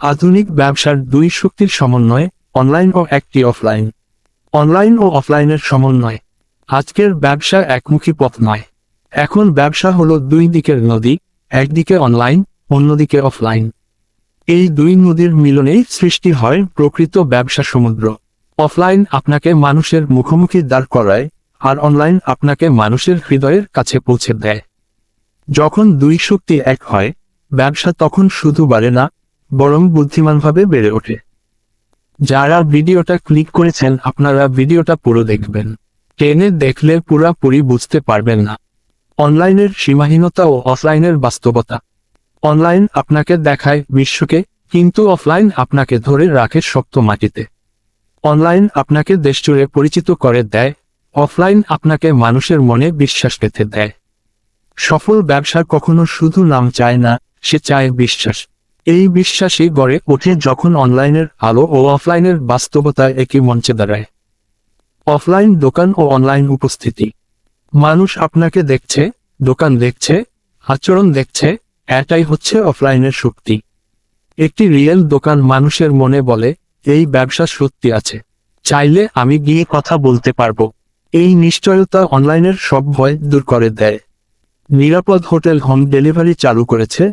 আধুনিক ব্যবসার দুই শক্তির সমন্বয়ে অনলাইন ও একটি অফলাইন অনলাইন ও অফলাইনের সমন্বয়। আজকের ব্যবসা একমুখী পথ নয়। এখন ব্যবসা হলো দুই দিকের নদী, একদিকে অনলাইন অন্যদিকে অফলাইন এই দুই নদীর মিলনেই সৃষ্টি হয় প্রকৃত ব্যবসা সমুদ্র। অফলাইন আপনাকে মানুষের মুখোমুখি দাঁড় করায়, আর অনলাইন আপনাকে মানুষের হৃদয়ের কাছে পৌঁছে দেয়। যখন দুই শক্তি এক হয়, ব্যবসা তখন শুধু বাড়ে না বরং বুদ্ধিমানভাবে বেড়ে ওঠে। যারা ভিডিওটা ক্লিক করেছেন, আপনারা ভিডিওটা পুরো দেখবেন। টেনে দেখলে পুরাপুরি বুঝতে পারবেন না। অনলাইনের সীমাহীনতা ও অফলাইনের বাস্তবতা। অনলাইন আপনাকে দেখায় বিশ্বকে, কিন্তু অফলাইন আপনাকে ধরে রাখে শক্ত মাটিতে। অনলাইন আপনাকে দেশজুড়ে পরিচিত করে দেয়, অফলাইন আপনাকে মানুষের মনে বিশ্বাস পেতে দেয়। সফল ব্যবসা কখনো শুধু নাম চায় না, সে চায় বিশ্বাস। এই বিশ্বাসই গড়ে ওঠে যখন অনলাইনের আলো ও অফলাইনের বাস্তবতা একই মঞ্চে দাঁড়ায়। অফলাইন দোকান ও অনলাইন উপস্থিতি। মানুষ আপনাকে দেখছে, দোকান দেখছে, আচরণ দেখছে, এটাই হচ্ছে অফলাইনের শক্তি। একটি রিয়েল দোকান মানুষের মনে বলে, এই ব্যবসা সত্যি আছে। চাইলে আমি গিয়ে কথা বলতে পারব। এই নিশ্চয়তা অনলাইনের সব ভয় দূর করে দেয়। নিরাপদ হোটেল হোম ডেলিভারি চালু করেছে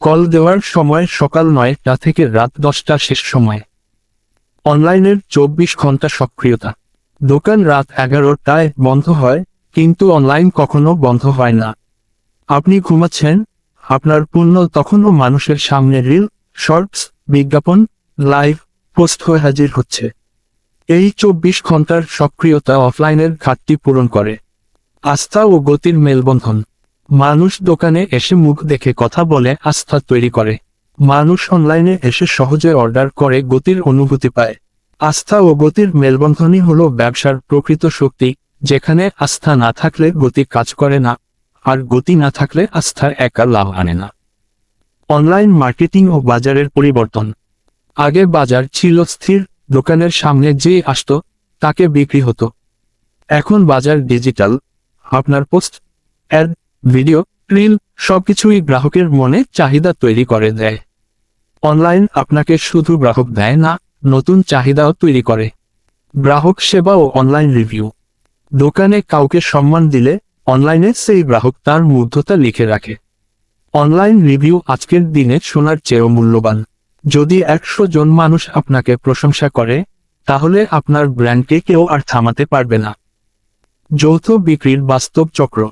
কল দেওয়ার সময় সকাল নয়টা থেকে রাত দশটা শেষ সময়। অনলাইনের চব্বিশ ঘণ্টা সক্রিয়তা। দোকান রাত এগারোটায় বন্ধ হয়, কিন্তু অনলাইন কখনো বন্ধ হয় না। আপনি ঘুমাচ্ছেন, আপনার পণ্য তখনও মানুষের সামনে রিল, শর্টস, বিজ্ঞাপন, লাইভ পোস্ট হয়ে হাজির হচ্ছে। এই চব্বিশ ঘণ্টার সক্রিয়তা অফলাইনের ঘাটতি পূরণ করে। আস্থা ও গতির মেলবন্ধন। মানুষ দোকানে এসে মুখ দেখে কথা বলে, আস্থা তৈরি করে। মানুষ অনলাইনে এসে সহজে অর্ডার করে, গতির অনুভূতি পায়। আস্থা ও গতির মেলবন্ধনই হল ব্যবসার প্রকৃত শক্তি, যেখানে আস্থা না থাকলে গতি কাজ করে না, আর গতি না থাকলে আস্থার একা লাভ আনে না। অনলাইন মার্কেটিং ও বাজারের পরিবর্তন। আগে বাজার ছিল স্থির, দোকানের সামনে যে আসতো, তাকে বিক্রি হতো। এখন বাজার ডিজিটাল আপনার পোস্ট অ্যাড ভিডিও, রিল, সবকিছুই গ্রাহকের মনে চাহিদা তৈরি করে দেয়। অনলাইন আপনাকে শুধু গ্রাহক দেয় না, নতুন চাহিদাও তৈরি করে। গ্রাহক সেবা ও অনলাইন রিভিউ। দোকানে কাউকে সম্মান দিলে অনলাইনে সেই গ্রাহক তার মুগ্ধতা লিখে রাখে। অনলাইন রিভিউ আজকের দিনে শোনার চেয়েও মূল্যবান। যদি একশো জন মানুষ আপনাকে প্রশংসা করে, তাহলে আপনার ব্র্যান্ডকে কেউ আর থামাতে পারবে না। যৌথ বিক্রির বাস্তব চক্র।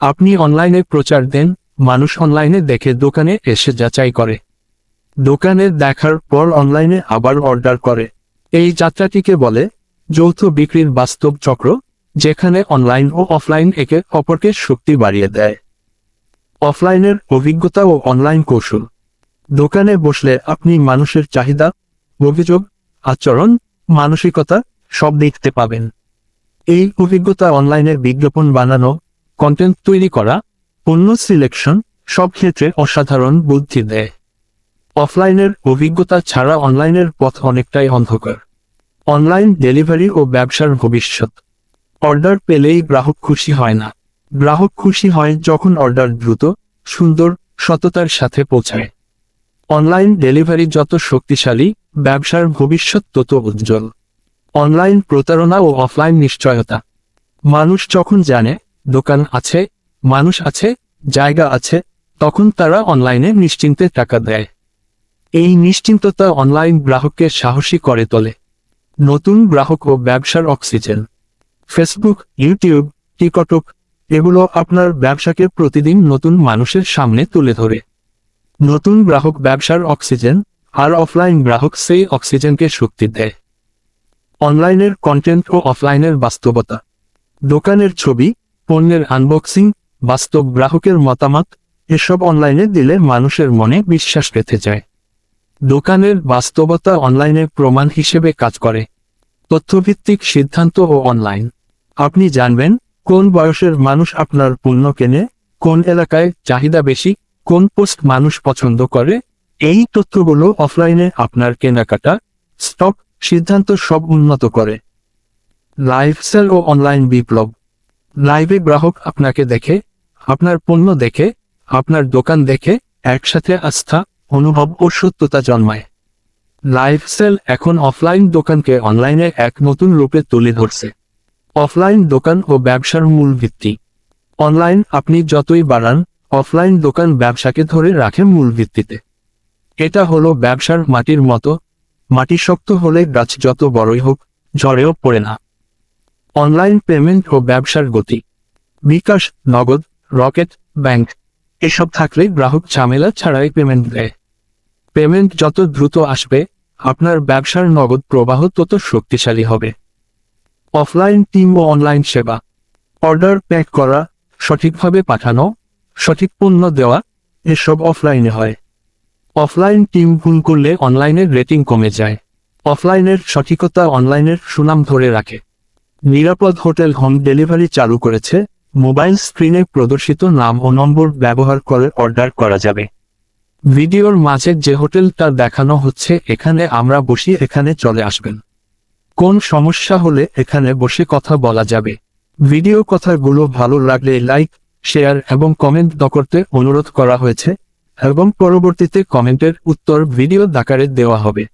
আপনি অনলাইনে প্রচার দেন, মানুষ অনলাইনে দেখে দোকানে এসে যাচাই করে। দোকানে দেখার পর অনলাইনে আবার অর্ডার করে। এই যাত্রাটিকে বলে যৌথ বিক্রির বাস্তব চক্র, যেখানে অনলাইন ও অফলাইন একে অপরকে শক্তি বাড়িয়ে দেয়। অফলাইনের অভিজ্ঞতা ও অনলাইন কৌশল। দোকানে বসলে আপনি মানুষের চাহিদা, অভিযোগ, আচরণ, মানসিকতা সব দেখতে পাবেন। এই অভিজ্ঞতা অনলাইনে বিজ্ঞাপন বানানো কন্টেন্ট তৈরি করা, পণ্য সিলেকশন সব ক্ষেত্রে অসাধারণ বুদ্ধি দেয়। অফলাইনের অভিজ্ঞতা ছাড়া অনলাইনের পথ অনেকটাই অন্ধকার। অনলাইন ডেলিভারি ও ব্যবসার ভবিষ্যৎ। অর্ডার পেলেই গ্রাহক খুশি হয় না। গ্রাহক খুশি হয় যখন অর্ডার দ্রুত, সুন্দর, সততার সাথে পৌঁছায়। অনলাইন ডেলিভারি যত শক্তিশালী, ব্যবসার ভবিষ্যৎ তত উজ্জ্বল। অনলাইন প্রতারণা ও অফলাইন নিশ্চয়তা। মানুষ যখন জানে দোকান আছে, মানুষ আছে, জায়গা আছে, তখন তারা অনলাইনে নিশ্চিন্তে টাকা দেয়। এই নিশ্চিন্ততা অনলাইন গ্রাহককে সাহসী করে তোলে। নতুন গ্রাহক ও ব্যবসার অক্সিজেন। ফেসবুক, ইউটিউব, টিকটক, এগুলো আপনার ব্যবসাকে প্রতিদিন নতুন মানুষের সামনে তুলে ধরে। নতুন গ্রাহক ব্যবসার অক্সিজেন, আর অফলাইন গ্রাহক সেই অক্সিজেনকে শক্তি দেয়। অনলাইনের কন্টেন্ট ও অফলাইনের বাস্তবতা। দোকানের ছবি পণ্যের আনবক্সিং বাস্তব গ্রাহকের মতামত, এসব অনলাইনে দিলে মানুষের মনে বিশ্বাস পেতে যায় দোকানের বাস্তবতা অনলাইনে প্রমাণ হিসেবে কাজ করে। তথ্যভিত্তিক সিদ্ধান্ত ও অনলাইন আপনি জানবেন, কোন বয়সের মানুষ আপনার পণ্য কেনে, কোন এলাকায় চাহিদা বেশি, কোন পোস্ট মানুষ পছন্দ করে, এই তথ্যগুলো অফলাইনে আপনার কেনাকাটা স্টক সিদ্ধান্ত সব উন্নত করে। লাইভ সেল ও অনলাইন বিপ্লব। লাইভে গ্রাহক আপনাকে দেখে, আপনার পণ্য দেখে, আপনার দোকান দেখে, একসাথে আস্থা, অনুভব ও সত্যতা জন্মায়। লাইভ সেল এখন অফলাইন দোকানকে অনলাইনে এক নতুন রূপে তুলে ধরছে। অফলাইন দোকান ও ব্যবসার মূল ভিত্তি। অনলাইন আপনি যতই বাড়ান, অফলাইন দোকান ব্যবসাকে ধরে রাখে মূল ভিত্তিতে। এটা হলো ব্যবসার মাটির মতো, মাটি শক্ত হলে গাছ যত বড়ই হোক ঝড়েও পড়ে না। অনলাইন পেমেন্ট ও ব্যবসার গতি। বিকাশ, নগদ, রকেট, ব্যাংক, এসব থাকলে গ্রাহক ঝামেলা ছাড়াই পেমেন্ট দেয়। পেমেন্ট যত দ্রুত আসবে, আপনার ব্যবসার নগদ প্রবাহ তত শক্তিশালী হবে। অফলাইন টিম ও অনলাইন সেবা। অর্ডার প্যাক করা, সঠিকভাবে পাঠানো, সঠিক পণ্য দেওয়া, এসব অফলাইনে হয়। অফলাইন টিম ভুল করলে অনলাইনের রেটিং কমে যায়। অফলাইনের সঠিকতা অনলাইনের সুনাম ধরে রাখে। নিরাপদ হোটেল হোম ডেলিভারি চালু করেছে। মোবাইল স্ক্রিনে প্রদর্শিত নাম ও নম্বর ব্যবহার করে অর্ডার করা যাবে। ভিডিওর মাঝে যে হোটেলটা দেখানো হচ্ছে, এখানে আমরা বসি, এখানে চলে আসবেন। কোন সমস্যা হলে এখানে বসে কথা বলা যাবে। ভিডিও কথাগুলো ভালো লাগলে লাইক, শেয়ার এবং কমেন্ট করতে অনুরোধ করা হয়েছে। এবং পরবর্তীতে কমেন্টের উত্তর ভিডিও দাকারে দেওয়া হবে।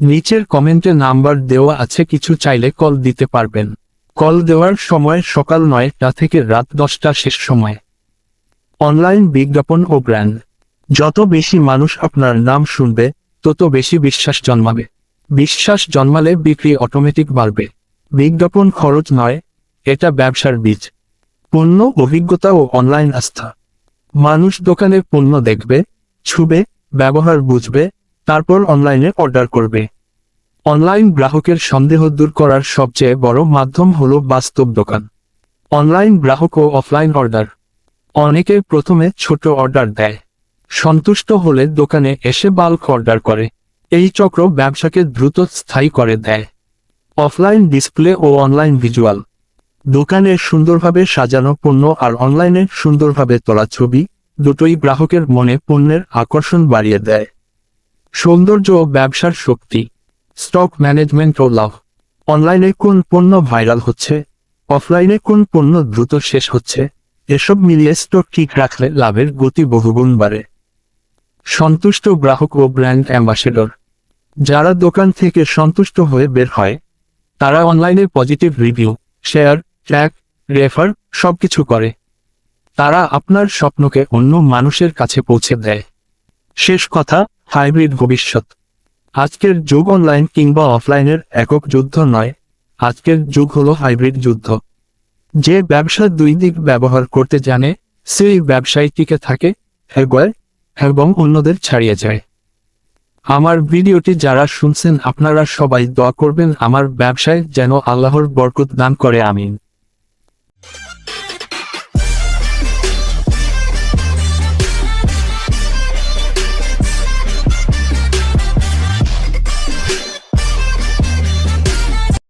নিচের কমেন্টে নাম্বার দেওয়া আছে, কিছু চাইলে কল দিতে পারবেন। কল দেওয়ার সময় সকাল নয়টা থেকে রাত দশটা শেষ সময়। অনলাইন বিজ্ঞাপন ও ব্র্যান্ড। যত বেশি মানুষ আপনার নাম শুনবে, তত বেশি বিশ্বাস জন্মাবে। বিশ্বাস জন্মালে বিক্রি অটোমেটিক বাড়বে। বিজ্ঞাপন খরচ নয়, এটা ব্যবসার বীজ। পণ্য, অভিজ্ঞতা ও অনলাইন আস্থা। মানুষ দোকানে পণ্য দেখবে, ছুবে, ব্যবহার বুঝবে তারপর অনলাইনে অর্ডার করবে। অনলাইন গ্রাহকের সন্দেহ দূর করার সবচেয়ে বড় মাধ্যম হল বাস্তব দোকান। অনলাইন গ্রাহক ও অফলাইন অর্ডার অনেকে প্রথমে ছোট অর্ডার দেয়। সন্তুষ্ট হলে দোকানে এসে বাল্ক অর্ডার করে। এই চক্র ব্যবসাকে দ্রুত স্থায়ী করে দেয়। অফলাইন ডিসপ্লে ও অনলাইন ভিজুয়াল দোকানে সুন্দরভাবে সাজানো পণ্য আর অনলাইনে সুন্দরভাবে তোলা ছবি দুটোই গ্রাহকের মনে পণ্যের আকর্ষণ বাড়িয়ে দেয়। সৌন্দর্য ও ব্যবসার শক্তি স্টক ম্যানেজমেন্ট ও লাভ। অনলাইনে কোন পণ্য ভাইরাল হচ্ছে? অফলাইনে কোন পণ্য দ্রুত শেষ হচ্ছে? এসব মিলিয়ে স্টক ঠিক রাখলে লাভের গতি বহুগুণ বাড়ে। সন্তুষ্ট গ্রাহক ও ব্র্যান্ড অ্যাম্বাসেডর যারা দোকান থেকে সন্তুষ্ট হয়ে বের হয়, তারা অনলাইনে positive review share track refer সবকিছু করে। তারা আপনার স্বপ্নকে অন্য মানুষের কাছে পৌঁছে দেয়। শেষ কথা হাইব্রিড ভবিষ্যৎ। আজকের যুগ অনলাইন কিংবা অফলাইনের একক যুদ্ধ নয়, আজকের যুগ হলো হাইব্রিড যুদ্ধ। যে ব্যবসা দুই দিক ব্যবহার করতে জানে, সেই ব্যবসায় টিকে থাকে, এগোয়, এবং অন্যদের ছাড়িয়ে যায়। আমার ভিডিওটি যারা শুনছেন, আপনারা সবাই দোয়া করবেন আমার ব্যবসায় যেন আল্লাহর বরকত দান করে, আমিন।